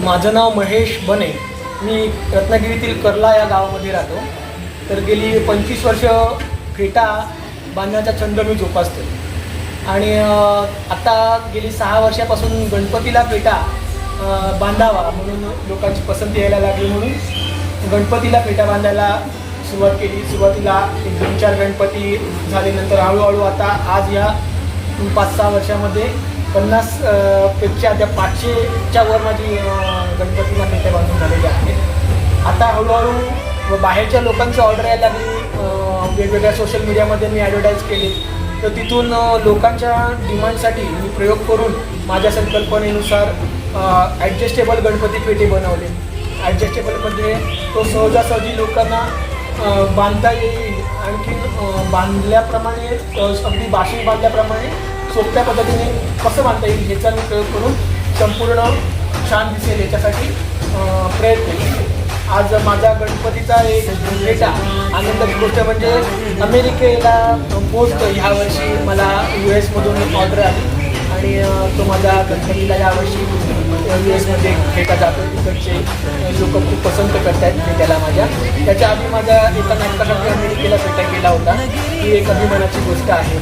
माझं नाव महेश बने. मी रत्नागिरीतील कर्ला या गावामध्ये राहतो. तर गेली पंचवीस वर्ष फेटा बांधण्याचा छंद मी जोपासतो आणि आता गेली सहा वर्षापासून गणपतीला फेटा बांधावा म्हणून लोकांची पसंती यायला लागली म्हणून गणपतीला फेटा बांधायला सुरुवात केली. सुरुवातीला एक दोन चार गणपती झाले. नंतर हळूहळू आता आज या पाच सहा वर्षामध्ये पन्नासपेक्षा त्या पाचशेच्या वर माझी अ, गणपतीला बांधून झालेली आहेत आता हळूहळू बाहेरच्या लोकांची ऑर्डर यायला लागली. वेगवेगळ्या सोशल मीडियामध्ये मी ॲडव्हर्टाईज केली. तर तिथून लोकांच्या डिमांडसाठी मी प्रयोग करून माझ्या संकल्पनेनुसार ॲडजस्टेबल गणपती पेटी बनवले. ॲडजस्टेबलमध्ये तो सहजासहजी लोकांना बांधता येईल. आणखी बांधल्याप्रमाणे अगदी बाशी बांधल्याप्रमाणे सोप्या पद्धतीने कसं बांधता येईल ह्याचा मी प्रयोग करून संपूर्ण छान दिसेल याच्यासाठी प्रयत्न केले. आज माझा गणपतीचा एक डेटा आनंदाची गोष्ट म्हणजे अमेरिकेला पोस्ट ह्यावर्षी मला यू एसमधून ऑर्डर आली आणि तो माझा गणपतीला यावर्षी यू एसमध्ये भेटा जातो तिकडचे लोक खूप पसंत करतात आहेत भेटायला माझ्या. त्याच्या आधी माझ्या एका नाटकासाठी अमेरिकेला भेटा केला होता. ही एक अभिमानाची गोष्ट आहे.